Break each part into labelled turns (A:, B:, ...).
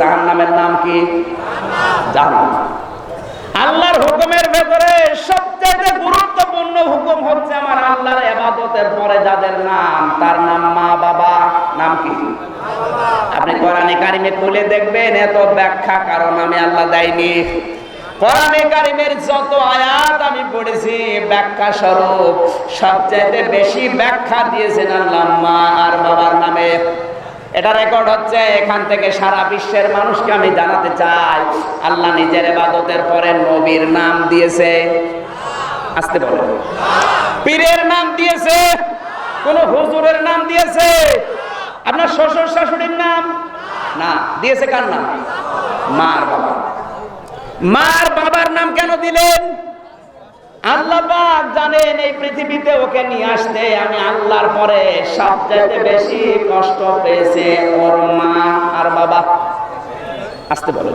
A: জাহান নামের নাম কি? আল্লাহর হুকুমের ভেতরে সবচেয়ে গুরুত্বপূর্ণ হুকুম হচ্ছে আমার আল্লাহর এবাদতের পরে যাদের নাম, তার নাম মা বাবা, নাম কি? আপনি কোরআনে কারিমে খুলে দেখবেন, এত ব্যাখ্যা কারণ আমি আল্লাহ দেয়নি। কোরআনে কারিমের যত আয়াত আমি পড়েছি, ব্যাখ্যা স্বরূপ সবচেয়ে বেশি ব্যাখ্যা দিয়েছেন আল্লাহ মা আর বাবার নামে। এটা রেকর্ড হচ্ছে, এখান থেকে সারা বিশ্বের মানুষকে আমি জানাতে চাই। আল্লাহ নিজের এবাদতের পরে নবীর নাম দিয়েছে। আসতে বলো। পীরের নাম দিয়েছে। কোন হুজুরের নাম দিয়েছে। আপনার শ্বশুর শাশুড়ির নাম? না, দিয়েছে কার নাম? মার বাবা মার বাবার নাম কেন দিলেন? আল্লাহ পাক জানেন এই পৃথিবীতে ওকে নিয়ে আসতে আমি আল্লাহর পরে সবচেয়ে বেশি কষ্ট পেয়েছে ওর মা আর বাবা। আসতে বলো।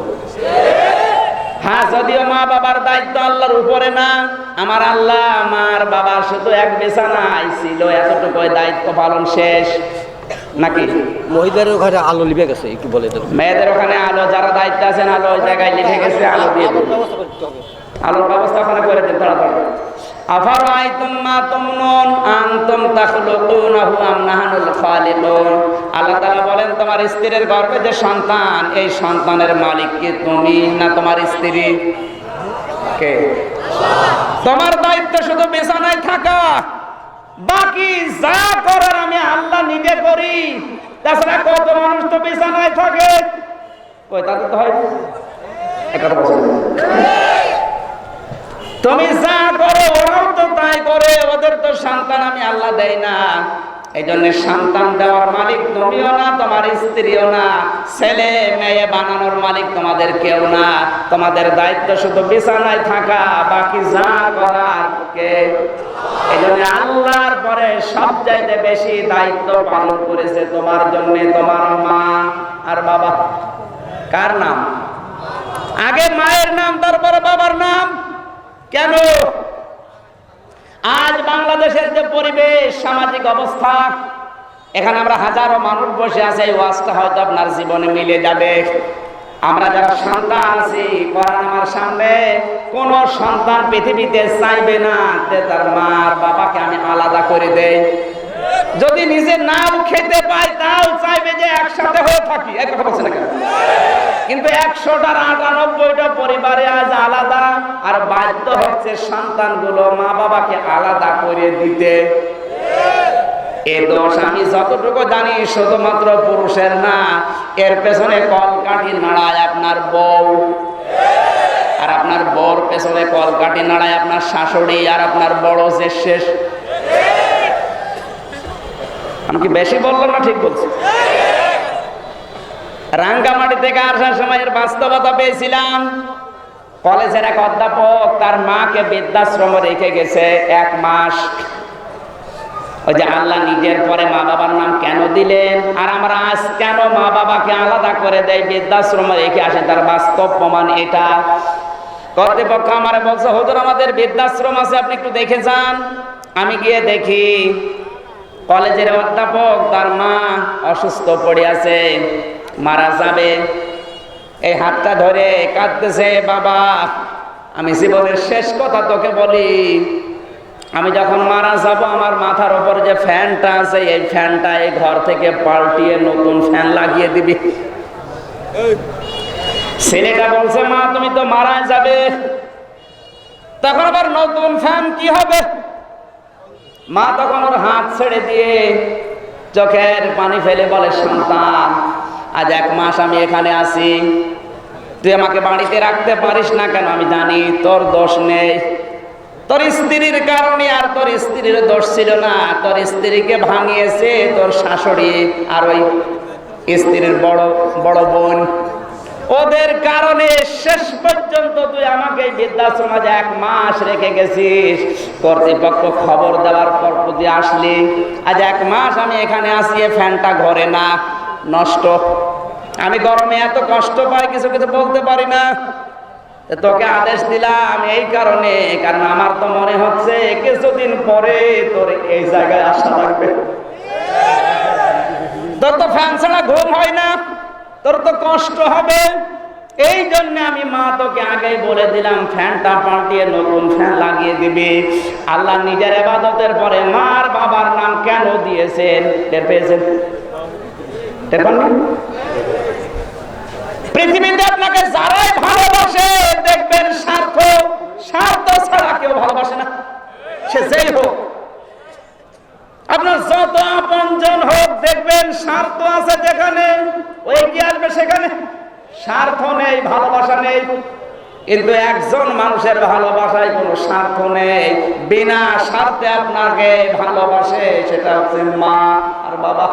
A: হ্যাঁ যদিও মা বাবার দায়িত্ব আল্লাহর উপরে না আমার আল্লাহ আমার বাবার শুধু এক বিছানায় ছিল এতটুকু দায়িত্ব পালন শেষ। নাকি?
B: মহিলার ওখানে আলো লিবে গেছে একটু বলে দেন।
A: মেয়েদের ওখানে আলো যারা দায়িত্ব আছেন আলো ওই জায়গায় লিখে গেছে আলো দিয়ে দেবো আলোর ব্যবস্থা করে দিন তাড়াতাড়ি। আনতুম আল্লাহ বলেন, তোমার স্ত্রীর যে সন্তান, এই সন্তানের মালিক তুমি না তোমার স্ত্রী? কে? তোমার দায়িত্ব শুধু থাকা। বাকি যা করার আমি আল্লাহ নিজে করি। তাছাড়া কত মানুষ তো বিছানায় থাকে। তো হয়। তুমি যা করো, ওরাও তো তাই করে, ওদের তো সন্তান আমি আল্লাহ দেই না। এই জন্য সন্তান দেওয়ার মালিক তুমিও না, তোমার স্ত্রীও না। ছেলে, মেয়ে বানানোর মালিক তোমাদের কেউ না। তোমাদের দায়িত্ব শুধু বিছানায় থাকা, বাকি যা করার কে এই জন্য আল্লাহর পরে সব চাইতে বেশি দায়িত্ব পালন করেছে তোমার জন্য তোমার মা আর বাবা। কার নাম? আগে মায়ের নাম, তারপরে বাবার নাম। কেন? আজ বাংলাদেশের যে পরিবেশ, সামাজিক অবস্থা, এখানে আমরা হাজারো মানুষ বসে আছে, এই ওয়াজটা হয়তো আপনার জীবনে মিলে যাবে। আমরা যারা সন্তান আছি, কোরআন আমার সামনে, কোন সন্তান পৃথিবীতে চাইবে না তার মার বাবাকে আমি আলাদা করে দেই। যদি নিজে নাও খেতে পাই তাও চাইবে যে একসাথে হয়ে থাকি। এক কথা বলছে না কেন? কিন্তু একশোটার আটানব্বইটা পরিবারে আজ আলাদা, আর বাধ্য হচ্ছে সন্তানগুলো মা বাবাকে আলাদা করে দিতে। আমি যতটুকু জানি, শুধুমাত্র পুরুষের না, এর পেছনে নাড়ায় আপনার বউ। আর আপনার বর পেছনে নাড়ায় আপনার শাশুড়ি, আর আপনার বড় যে শেষ আমি কি বেশি বললাম না ঠিক বলছি? রাঙ্গামাটি থেকে আসার সময় এর বাস্তবতা পেয়েছিলাম। কলেজের এক অধ্যাপক তার মাকে বৃদ্ধাশ্রমে রেখে গেছে এক মাস। ওই যে আল্লাহ নিজের পরে মা বাবার নাম কেন দিলেন? আর আমরা আজ কেন মা বাবাকে আলাদা করে দেয় বৃদ্ধাশ্রমে রেখে আসে? তার বাস্তব প্রমাণ এটা। কর্তৃপক্ষ আমার বলছে, হুজুর, আমাদের বৃদ্ধাশ্রম আছে, আপনি একটু দেখে যান। আমি গিয়ে দেখি। কলেজের অধ্যাপক, তার মা অসুস্থ পড়ে আছে মারা যাবে। এই হাতটা ধরে কাঁদতেছে, বাবা, আমি জীবনের শেষ কথা তোকে বলি। আমি যখন মারা যাব, আমার মাথার ওপর যে ফ্যানটা আছে, এই ফ্যানটা এই ঘর থেকে পাল্টিয়ে নতুন ফ্যান লাগিয়ে দিবি। ছেলেটা বলছে, মা, তুমি তো মারা যাবে। তখন আবার নতুন ফ্যান কি হবে? মা তখন ওর হাত ছেড়ে দিয়ে চোখের পানি ফেলে বলে, সন্তান, আজ এক মাস আমি এখানে আছি। তুই আমাকে বাড়িতে রাখতে পারিস না কেন? আমি জানি তোর দোষ নেই। তোর স্ত্রীর কারণে আর তোর স্ত্রীর দোষ ছিল না। তোর স্ত্রীকে ভাঙিয়েছে তোর শাশুড়ি আর ওই স্ত্রীর বড় বড় বোন। ওদের কারণে শেষ পর্যন্ত তুই আমাকে বৃদ্ধাশ্রম এক মাস রেখে গেছিস। কর্তৃপক্ষ খবর দেওয়ার পর তুই আসলি। আজ এক মাস আমি এখানে আসিয়ে ফ্যানটা ঘরে না, নষ্ট। আমি গরমে এত কষ্ট পাই, কিছু কিছু বলতে পারি না। তোকে আদেশ দিলাম এই কারণে, কারণ আমার তো মনে হচ্ছে কিছুদিন পরে তোর এই জায়গায় আসা লাগবে। তোর তো ফ্যান ছাড়া ঘুম হয় না। তোর তো কষ্ট হবে। এই জন্য আমি মা তোকে আগে বলে দিলাম, ফ্যানটা পাল্টিয়ে নতুন ফ্যান লাগিয়ে দিবি। আল্লাহ নিজের এবাদতের পরে মার বাবার নাম কেন দিয়েছেন? টের পেয়েছেন? পৃথিবীতে আপনাকে যারাই ভালোবাসে, দেখবেন স্বার্থ স্বার্থ ছাড়া কেউ ভালোবাসে না। সে যেই হোক। যত আপনজন হোক দেখবেন স্বার্থ আছে যেখানে, ওই কি আসবে সেখানে? স্বার্থ নেই, ভালোবাসা নেই। কিন্তু একজন মানুষের ভালোবাসায় কোনো স্বার্থ নেই। বিনা স্বার্থে আপনাকে ভালোবাসে, সেটা হচ্ছে মা আর বাবা।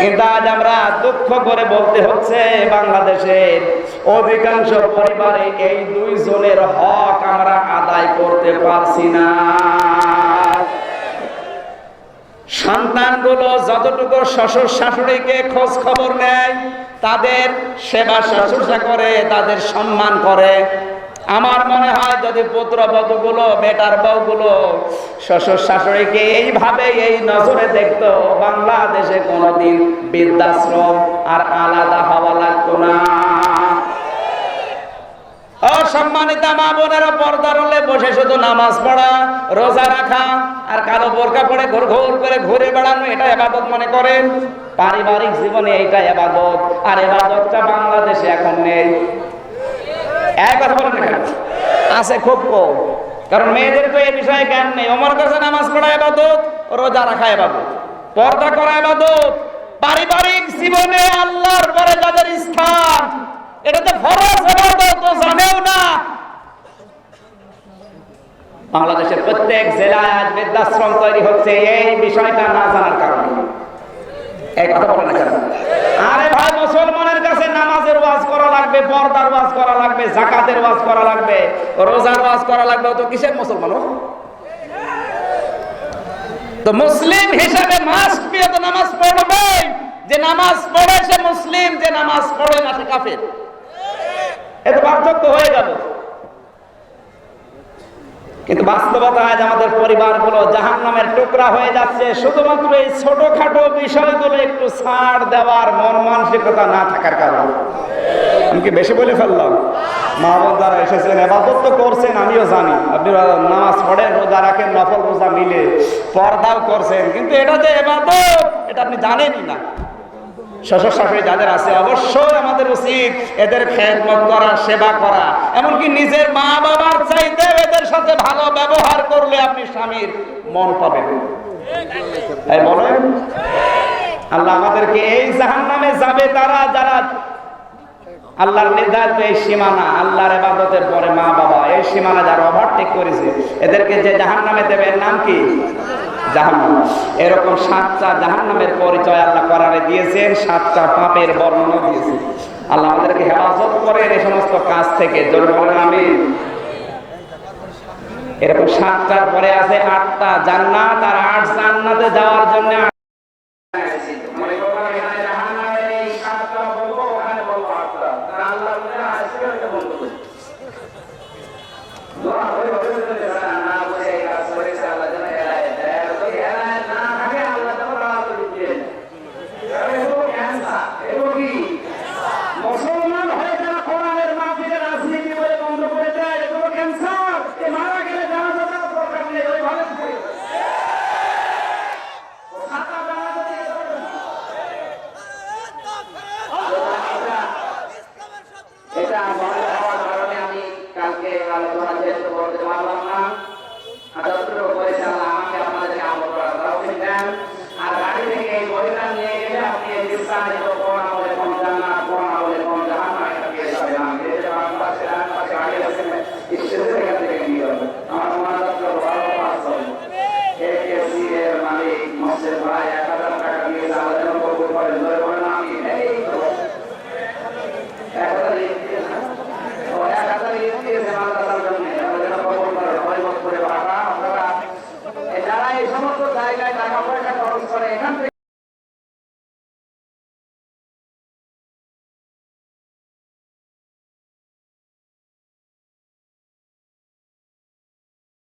A: কিন্তু আজ আমরা দুঃখ করে বলতে হচ্ছে, বাংলাদেশের অধিকাংশ পরিবারে এই দুইজনের হক আমরা আদায় করতে পারছি না। সন্তানগুলো যতটুকু শ্বশুর শাশুড়িকে খোঁজ খবর নেয়, তাদের সেবা শুশ্রূষা করে, তাদের সম্মান করে। আমার মনে হয় যদি পুত্র বধুগুলো, বেটার বউগুলো শ্বশুর শাশুড়িকে এইভাবে এই নজরে দেখতো, বাংলাদেশে কোনোদিন বৃদ্ধাশ্রম আর আলাদা হওয়া লাগতো না। অসম্মানিত মা বোনেরা পর্দার হলে বসে শুধু নামাজ পড়া, রোজা রাখা আর কালো বোরকা পরে ঘুর ঘুর করে ঘুরে বেড়ানো এটা এবাদত মনে করেন? পারিবারিক জীবনে এইটা এবাদত আর এবাদতটা বাংলাদেশে এখন নেই। আছে খুব কম। কারণ মেয়েদের তো এই বিষয়ে জ্ঞান নেই। ওমর কাছে নামাজ পড়া এবাদত রোজা রাখা এবাদত পর্দা করা এবাদত পারিবারিক জীবনে আল্লাহর পরে যাদের স্থান, এটা তো ফরজ এবাদত তো জানেও না বাংলাদেশের প্রত্যেক জেলায় আজ বৃদ্ধাশ্রম তৈরি হচ্ছে, এই বিষয়টা না জানার কারণে। মুসলিম হিসাবে মাস্ক বি তো নামাজ পড়বে যে নামাজ পড়ে সে মুসলিম, যে নামাজ পড়ে না সে কাফের। এত পার্থক্য হয়ে গেল। কিন্তু বাস্তবতা আজ আমাদের পরিবারগুলো জাহান নামের টুকরা হয়ে যাচ্ছে। শুধুমাত্র এই ছোটখাটো বিষয়গুলো একটু ছাড় দেওয়ার মন মানসিকতা না থাকার কারণে। আমি কি বেশি বলে ফেললাম? মা বোন যারা এসেছেন এবাদত তো করছেন, আমিও জানি। আপনি নামাজ পড়েন, রোজা রাখেন, নফল রোজা মিলে পর্দাও করছেন। কিন্তু এটা যে এবাদত, এটা আপনি জানেনই না। যাদের আছে, অবশ্যই আমাদের উচিত এদের করা, সেবা করা। এমনকি নিজের মা বাবার চাইতে এদের সাথে ভালো ব্যবহার করলে আপনি স্বামীর মন পাবেন। আল্লাহ আমাদেরকে এই জাহান নামে যাবে তারা, যারা আল্লাহর নির্ধারিত এই সীমানা, আল্লাহর এবাদতের পরে মা বাবা, এই সীমানা যারা ওভারটেক করেছে, এদেরকে যে জাহান নামে দেবে নাম কি? জাহান্নাম। এরকম সাতটা জাহান্নামের পরিচয় আল্লাহ করারে দিয়েছেন, সাতটা পাপের বর্ণনা দিয়েছেন। আল্লাহ আমাদেরকে হেফাজত করেন এই সমস্ত কাজ থেকে। জোরে আমি এরকম সাতটার পরে আছে আটটা জান্নাত আর আট জান্নাতে যাওয়ার জন্য